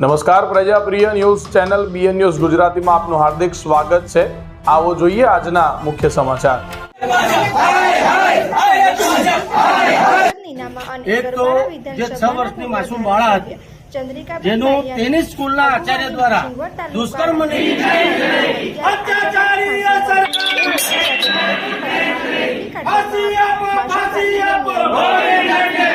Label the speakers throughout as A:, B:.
A: નમસ્કાર પ્રજાપ્રિય news channel BN news ગુજરાતીમાં આપનું હાર્દિક સ્વાગત છે. આવો જોઈએ આજના મુખ્ય સમાચાર.
B: એક તો જે છ વર્ષની માસૂમ બાળા હતી. જેનું સ્કૂલના આચાર્ય દ્વારા દુષ્કર્મ
C: અત્યાચારી આ ફાંસી આપો, ફાંસી આપો.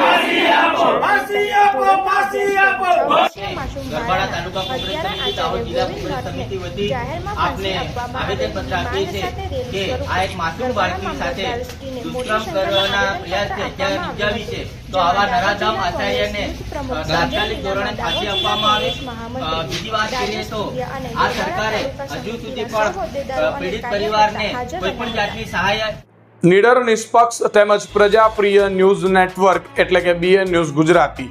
C: ફાંસી આપો, ફાંસી આપો.
D: ગરબાડા તાલુકા કોંગ્રેસ સમિતિ દાહોદ જિલ્લા કોંગ્રેસ સમિતિ વતી આપને આવેદનપત્ર આપીએ છીએ કે આ એક માસૂમ બાળકી સાથે દુષ્કર્મ કરવાના પ્રયાસ છે છે. તો આવા નરાધમ આચાર્યને તાત્કાલિક ધોરણે ફાંસી આપવામાં આવે. બીજી વાત કરીએ તો આ સરકારે હજુ સુધી પણ પીડિત પરિવારને કોઈ પણ જાતની સહાય
A: નિડર નિષ્પક્ષ તેમજ પ્રજાપ્રિય ન્યૂઝ નેટવર્ક એટલે કે BN news Gujarati.